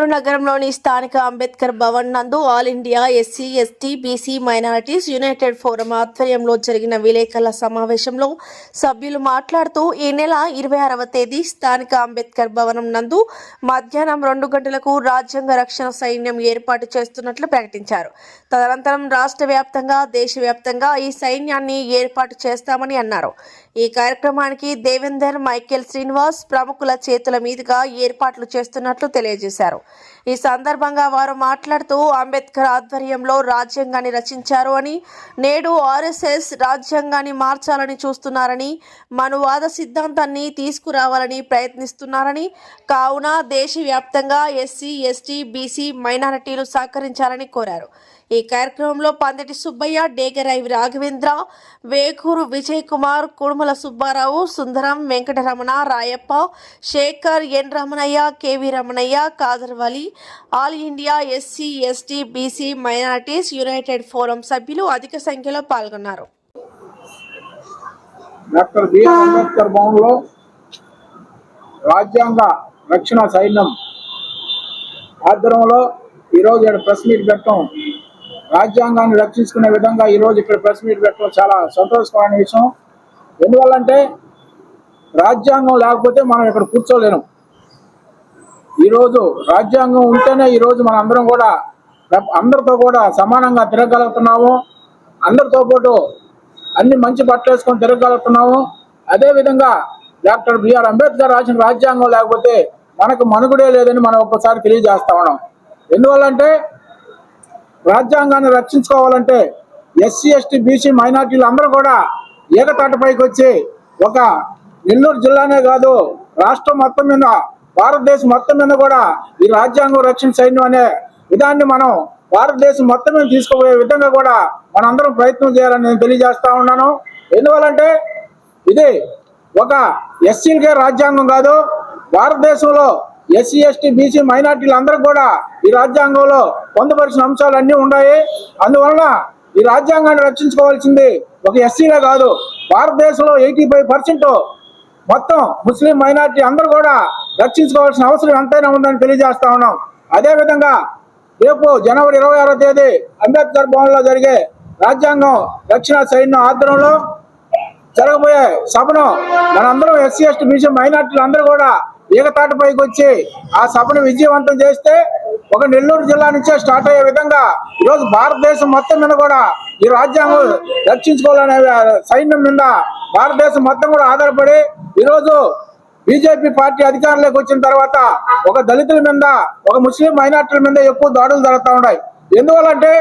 నెల్లూరు నగరంలోని స్థానిక అంబేద్కర్ భవన్ నందు all India SC ST BC minorities united forum ఆధ్వర్యంలో జరిగిన విలేకరుల సమావేశంలో సభ్యులు మాట్లాడుతూ ఈ నెల ఇరవై ఆరవ తేదీ స్థానిక అంబేద్కర్ భవనం నందు మధ్యాహ్నం రెండు గంటలకు రాజ్యాంగ రక్షణ సైన్యం ఏర్పాటు చేస్తున్నట్లు ప్రకటించారు. తదనంతరం రాష్ట్ర వ్యాప్తంగా దేశవ్యాప్తంగా ఈ సైన్యాన్ని ఏర్పాటు చేస్తామని అన్నారు. ఈ కార్యక్రమానికి దేవేందర్ మైకేల్ శ్రీనివాస్ ప్రముఖుల చేతుల మీదుగా ఏర్పాట్లు చేస్తున్నట్లు తెలియజేశారు. ఈ సందర్భంగా వారు మాట్లాడుతూ అంబేద్కర్ ఆధ్వర్యంలో రాజ్యాంగాన్ని రచించారు అని నేడు ఆర్ఎస్ఎస్ రాజ్యాంగాన్ని మార్చాలని చూస్తున్నారని మనువాద సిద్ధాంతాన్ని తీసుకురావాలని ప్రయత్నిస్తున్నారని కావున దేశవ్యాప్తంగా ఎస్సీ ఎస్టీ బీసీ మైనారిటీలు సహకరించాలని కోరారు. ఈ కార్యక్రమంలో Panditi Subbaiah Degarayi Raghavendra Vekuru Vijay Kumar Kudumala Subbarao Sundaram Venkataramana Rayappa Shekar N Ramanaiah KV Ramanaiah Kadarvali all India SC ST BC minorities united forum సభ్యులు అధిక సంఖ్యలో పాల్గొన్నారు. డాక్టర్ బిఆర్ అంబేద్కర్ భవన్లో రాజ్యాంగ రక్షణ సైన్యం ఆధ్వర్యంలో ఈరోజు ప్రెస్ మీట్ పెట్టడం రాజ్యాంగాన్ని రక్షించుకునే విధంగా ఈరోజు ఇక్కడ ప్రెస్ మీట్ పెట్టడం చాలా సంతోషకరమైన విషయం. ఎందువల్లంటే రాజ్యాంగం లేకపోతే మనం ఇక్కడ కూర్చోలేము. ఈరోజు రాజ్యాంగం ఉంటేనే ఈరోజు మన అందరం కూడా అందరితో కూడా సమానంగా తిరగలుగుతున్నాము అందరితో పాటు అన్ని మంచి బట్టలు వేసుకొని తిరగలుగుతున్నాము అదేవిధంగా డాక్టర్ బిఆర్ అంబేద్కర్ రాసిన రాజ్యాంగం లేకపోతే మనకు మనుగుడే లేదని మనం ఒక్కసారి తెలియజేస్తా ఉన్నాం. ఎందువల్లంటే రాజ్యాంగాన్ని రక్షించుకోవాలంటే ఎస్సీ ఎస్టీ బీసీ మైనార్టీలు అందరూ కూడా ఏకతాటపైకి వచ్చి ఒక నెల్లూరు జిల్లానే కాదు రాష్ట్రం మొత్తం మీద భారతదేశం మొత్తం మీద కూడా ఈ రాజ్యాంగం రక్షణ సైన్యం అనే విధాన్ని మనం భారతదేశం మొత్తం మీద తీసుకుపోయే విధంగా కూడా మనందరం ప్రయత్నం చేయాలని నేను తెలియజేస్తా ఉన్నాను. ఎందువల్లంటే ఇది ఒక ఎస్సీలకే రాజ్యాంగం కాదు భారతదేశంలో ఎస్సీ ఎస్టీ బీసీ మైనార్టీలు అందరూ కూడా ఈ రాజ్యాంగంలో పొందుపరిచిన అంశాలు అన్నీ ఉన్నాయి. అందువలన ఈ రాజ్యాంగాన్ని రక్షించుకోవాల్సింది ఒక ఎస్సీలే కాదు భారతదేశంలో ఎయిటీ ఫైవ్ పర్సెంట్ మొత్తం ముస్లిం మైనార్టీ అందరూ కూడా రక్షించుకోవాల్సిన అవసరం ఎంతైనా ఉందని తెలియజేస్తా ఉన్నాం. అదేవిధంగా రేపు జనవరి ఇరవై ఆరో తేదీ అంబేద్కర్ భవన్లో జరిగే రాజ్యాంగం రక్షణ సైన్యం ఆధ్వర్యంలో జరగబోయే సభను మనందరం ఎస్సీ ఎస్టీ బీసీ మైనార్టీలు అందరూ కూడా ఏకతాటిపైకి వచ్చి ఆ సభను విజయవంతం చేస్తే ఒక నెల్లూరు జిల్లా నుంచే స్టార్ట్ అయ్యే విధంగా ఈరోజు భారతదేశం మొత్తం మీద కూడా ఈ రాజ్యాంగం రక్షించుకోవాలనే సైన్యం మీద భారతదేశం మొత్తం కూడా ఆధారపడి ఈరోజు బీజేపీ పార్టీ అధికారంలోకి వచ్చిన తర్వాత ఒక దళితుల మీద ఒక ముస్లిం మైనార్టీల మీద ఎక్కువ దాడులు జరుగుతూ ఉన్నాయి. ఎందువల్లంటే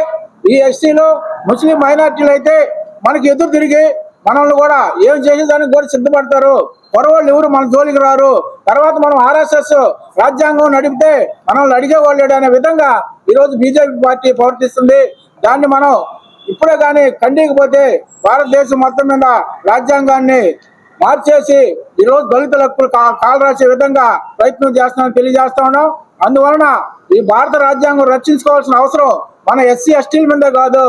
ఈ ఎస్సీలు ముస్లిం మైనార్టీలు అయితే మనకి ఎదురు తిరిగి మనల్ని కూడా ఏం చేసేదానికి కూడా సిద్ధపడతారు. పొరవాళ్ళు ఎవరు మన జోలికి రారు. తర్వాత మనం ఆర్ఎస్ఎస్ రాజ్యాంగం నడిపితే మనల్ని అడిగేవాళ్ళు అనే విధంగా ఈరోజు బీజేపీ పార్టీ ప్రవర్తిస్తుంది. దాన్ని మనం ఇప్పుడే కానీ ఖండికపోతే భారతదేశం మొత్తం మీద రాజ్యాంగాన్ని మార్చేసి ఈరోజు దళితుల హక్కులు కాలరాసే కాలు రాసే విధంగా ప్రయత్నం చేస్తున్నామని తెలియజేస్తా ఉన్నాం. అందువలన ఈ భారత రాజ్యాంగం రక్షించుకోవాల్సిన అవసరం మన ఎస్సీ ఎస్టీల మీద కాదు.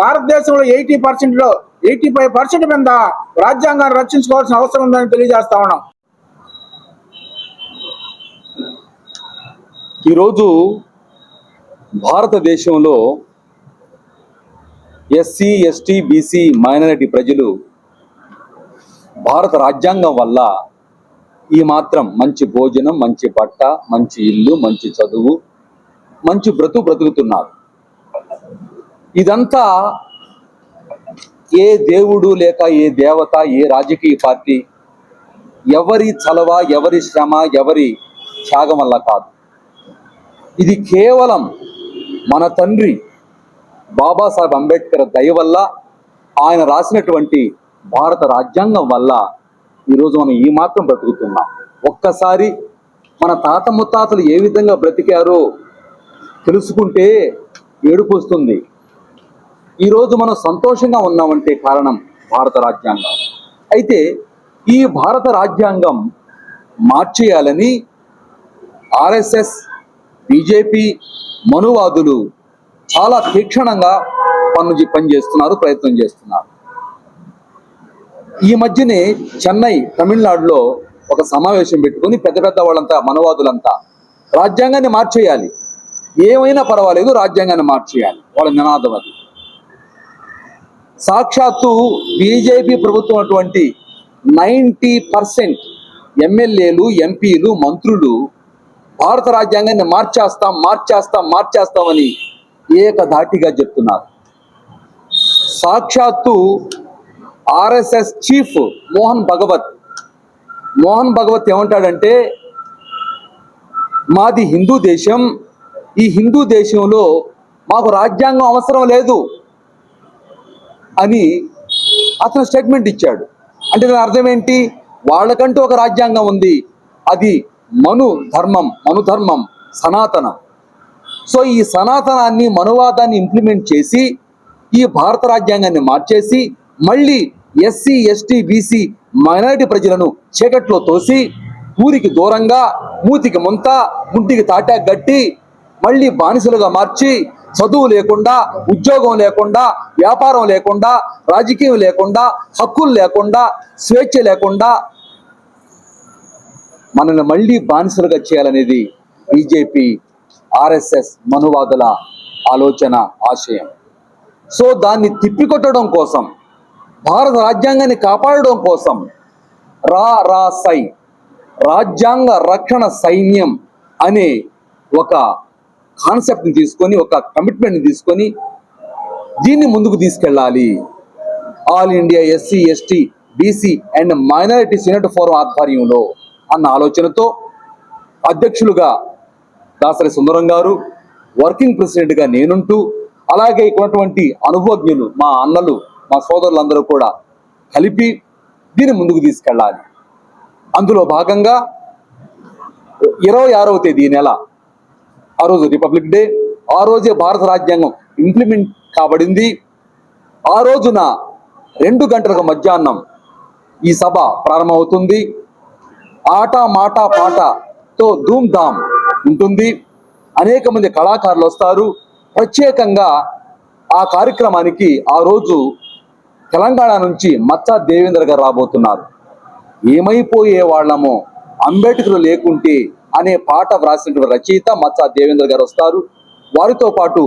భారతదేశంలో ఎయిటీ పర్సెంట్లో ఎయిటీ ఫైవ్ పర్సెంట్ మీద రాజ్యాంగాన్ని రక్షించుకోవాల్సిన అవసరం ఉందని తెలియజేస్తా ఉన్నాం. ఈరోజు భారతదేశంలో ఎస్సీ ఎస్టీ బీసీ మైనారిటీ ప్రజలు భారత రాజ్యాంగం వల్ల ఈ మాత్రం మంచి భోజనం మంచి బట్ట మంచి ఇల్లు మంచి చదువు మంచి బ్రతుకు బ్రతుకుతున్నారు. ఇదంతా ఏ దేవుడు లేక ఏ దేవత ఏ రాజకీయ పార్టీ ఎవరి చలవ ఎవరి శ్రమ ఎవరి త్యాగం వల్ల కాదు. ఇది కేవలం మన తండ్రి బాబాసాహెబ్ అంబేద్కర్ దయ వల్ల ఆయన రాసినటువంటి భారత రాజ్యాంగం వల్ల ఈరోజు మనం ఈ మాత్రం బ్రతుకుతున్నాం. ఒక్కసారి మన తాత ముత్తాతలు ఏ విధంగా బ్రతికారో తెలుసుకుంటే ఏడుపు వస్తుంది. ఈరోజు మనం సంతోషంగా ఉన్నామంటే కారణం భారత రాజ్యాంగం. అయితే ఈ భారత రాజ్యాంగం మార్చేయాలని ఆర్ఎస్ఎస్ బీజేపీ మనువాదులు చాలా తీక్షణంగా పన్ను పనిచేస్తున్నారు ప్రయత్నం చేస్తున్నారు. ఈ మధ్యనే చెన్నై తమిళనాడులో ఒక సమావేశం పెట్టుకొని పెద్ద పెద్ద వాళ్ళంతా మనవాదులంతా రాజ్యాంగాన్ని మార్చేయాలి. ఏమైనా పర్వాలేదు రాజ్యాంగాన్ని మార్చేయాలి. వాళ్ళ నినాదం అది. సాక్షాత్తు బీజేపీ ప్రభుత్వం అటువంటి నైంటీ పర్సెంట్ ఎమ్మెల్యేలు ఎంపీలు మంత్రులు భారత రాజ్యాంగాన్ని మార్చేస్తాం మార్చేస్తాం మార్చేస్తామని ఏకధాటిగా చెప్తున్నారు. సాక్షాత్తు ఆర్ఎస్ఎస్ చీఫ్ మోహన్ భగవత్. మోహన్ భగవత్ ఏమంటాడంటే మాది హిందూ దేశం ఈ హిందూ దేశంలో మాకు రాజ్యాంగం అవసరం లేదు. అని అతను స్టేట్మెంట్ ఇచ్చాడు. అంటే దాని అర్థం ఏంటి? వాళ్ళకంటూ ఒక రాజ్యాంగం ఉంది. అది మను ధర్మం మను ధర్మం సనాతన. సో ఈ సనాతనాన్ని మనువాదాన్ని ఇంప్లిమెంట్ చేసి ఈ భారత రాజ్యాంగాన్ని మార్చేసి మళ్ళీ ఎస్సీ ఎస్టీ బీసీ మైనారిటీ ప్రజలను చీకట్లో తోసి ఊరికి దూరంగా మూతికి ముంత ముంటికి తాటా గట్టి మళ్ళీ బానిసలుగా మార్చి చదువు లేకుండా ఉద్యోగం లేకుండా వ్యాపారం లేకుండా రాజకీయం లేకుండా హక్కులు లేకుండా స్వేచ్ఛ లేకుండా మనల్ని మళ్ళీ బానిసలుగా చేయాలనేది బీజేపీ ఆర్ఎస్ఎస్ మనువాదుల ఆలోచన ఆశయం. సో దాన్ని తిప్పికొట్టడం కోసం భారత రాజ్యాంగాన్ని కాపాడడం కోసం రా రా సై రాజ్యాంగ రక్షణ సైన్యం అనే ఒక కాన్సెప్ట్ని తీసుకొని ఒక కమిట్మెంట్ని తీసుకొని దీన్ని ముందుకు తీసుకెళ్ళాలి. All India SC ST BC and minority unit forum ఆధ్వర్యంలో అన్న ఆలోచనతో అధ్యక్షులుగా దాసరి సుందరం గారు వర్కింగ్ ప్రెసిడెంట్గా నేనుంటూ అలాగే ఉన్నటువంటి అనుభవజ్ఞులు మా అన్నలు మా సోదరులందరూ కూడా కలిపి దీన్ని ముందుకు తీసుకెళ్ళాలి. అందులో భాగంగా ఇరవై ఆరవ తేదీ నెల ఆ రోజు రిపబ్లిక్ డే ఆ రోజే భారత రాజ్యాంగం ఇంప్లిమెంట్ కాబడింది. ఆ రోజున రెండు గంటలకు మధ్యాహ్నం ఈ సభ ప్రారంభమవుతుంది. ఆట మాట పాటతో ధూమ్ ధామ్ ఉంటుంది. అనేక మంది కళాకారులు వస్తారు. ప్రత్యేకంగా ఆ కార్యక్రమానికి ఆ రోజు తెలంగాణ నుంచి మచ్చా దేవేంద్ర గారు రాబోతున్నారు. ఏమైపోయే వాళ్ళమో అంబేద్కర్ లేకుంటే అనే పాట వ్రాసినటువంటి రచయిత మచ్చా దేవేంద్ర గారు వస్తారు. వారితో పాటు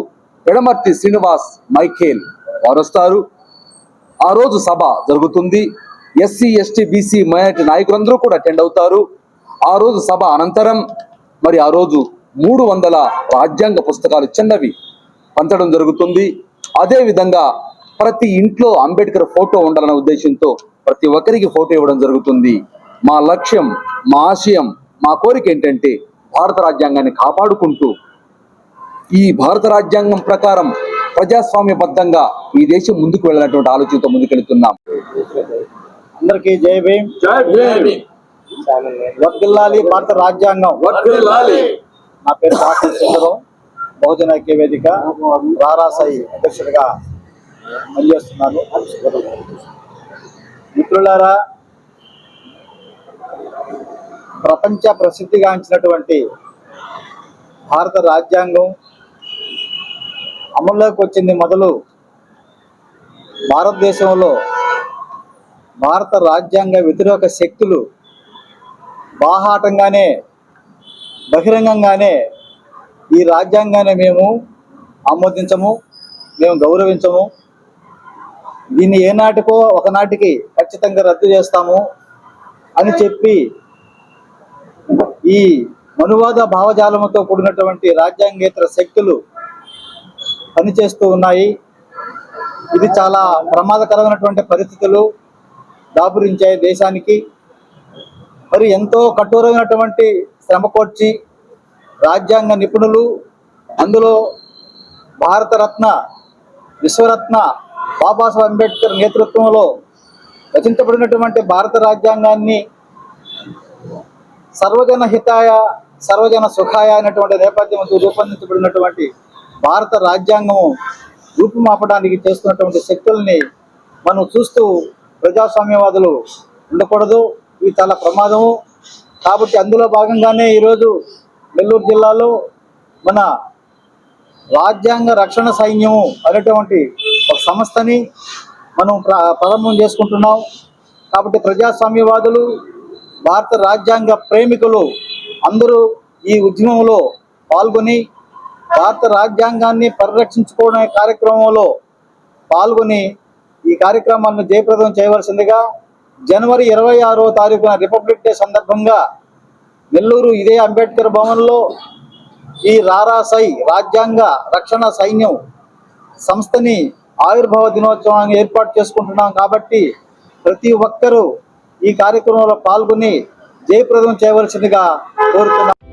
పెడమర్తి శ్రీనివాస్ మైఖేల్ వారు వస్తారు. ఆ రోజు సభ జరుగుతుంది. ఎస్సీ ఎస్టీ బీసీ మైనార్టీ నాయకులందరూ కూడా అటెండ్ అవుతారు. ఆ రోజు సభ అనంతరం మరి ఆ రోజు మూడు వందల రాజ్యాంగ పుస్తకాలు చిన్నవి పంచడం జరుగుతుంది. అదే విధంగా ప్రతి ఇంట్లో అంబేద్కర్ ఫోటో ఉండాలనే ఉద్దేశంతో ప్రతి ఒక్కరికి ఫోటో ఇవ్వడం జరుగుతుంది. మా లక్ష్యం మా ఆశయం మా కోరిక ఏంటంటే భారత రాజ్యాంగాన్ని కాపాడుకుంటూ ఈ భారత రాజ్యాంగం ప్రకారం ప్రజాస్వామ్యబద్ధంగా ఈ దేశం ముందుకు వెళ్ళినటువంటి ఆలోచనతో ముందుకెళ్తున్నాం. అందరికీ జై భీమ్. వర్దిల్లాలి భారత రాజ్యాంగం. నా పేరు డాక్టర్ చంద్రం బహుజన ఐక్య వేదిక రారాసాయి అధ్యక్షుడిగా పనిచేస్తున్నాను మిత్రులారా ప్రపంచ ప్రసిద్ధిగాంచినటువంటి భారత రాజ్యాంగం అమల్లోకి వచ్చింది మొదలు భారతదేశంలో భారత రాజ్యాంగ వ్యతిరేక శక్తులు బాహాటంగానే బహిరంగంగానే ఈ రాజ్యాంగాన్ని మేము ఆమోదించము మేము గౌరవించము. దీన్ని ఏనాటికో ఒకనాటికి ఖచ్చితంగా రద్దు చేస్తాము అని చెప్పి ఈ మనువాద భావజాలముతో కూడినటువంటి రాజ్యాంగేతర శక్తులు పనిచేస్తూ ఉన్నాయి. ఇది చాలా ప్రమాదకరమైనటువంటి పరిస్థితులు దాపురించాయి దేశానికి. మరి ఎంతో కఠోరమైనటువంటి శ్రమకోర్చి రాజ్యాంగ నిపుణులు అందులో భారతరత్న విశ్వరత్న బాబాసాహెబ్ అంబేద్కర్ నేతృత్వంలో రచించబడినటువంటి భారత రాజ్యాంగాన్ని సర్వజన హితాయ సర్వజన సుఖాయ అనేటువంటి నేపథ్యంతో రూపొందించబడినటువంటి భారత రాజ్యాంగము రూపుమాపడానికి చేస్తున్నటువంటి శక్తుల్ని మనం చూస్తూ ప్రజాస్వామ్యవాదులు ఉండకూడదు. ఇవి చాలా ప్రమాదము. కాబట్టి అందులో భాగంగానే ఈరోజు నెల్లూరు జిల్లాలో మన రాజ్యాంగ రక్షణ సైన్యము అనేటువంటి ఒక సంస్థని మనం ప్రారంభం చేసుకుంటున్నాం. కాబట్టి ప్రజాస్వామ్యవాదులు భారత రాజ్యాంగ ప్రేమికులు అందరూ ఈ ఉద్యమంలో పాల్గొని భారత రాజ్యాంగాన్ని పరిరక్షించుకోవడం కార్యక్రమంలో పాల్గొని ఈ కార్యక్రమాలను జయప్రదం చేయవలసిందిగా జనవరి ఇరవై ఆరో తారీఖున రిపబ్లిక్ డే సందర్భంగా నెల్లూరు ఇదే అంబేద్కర్ భవన్లో ఈ రారాసై రాజ్యాంగ రక్షణ సైన్యం సంస్థని ఆవిర్భావ దినోత్సవాన్ని ఏర్పాటు చేసుకుంటున్నాం కాబట్టి ప్రతి ఒక్కరూ ఈ కార్యక్రమంలో పాల్గొని జయప్రదం చేయవలసిందిగా కోరుతున్నాను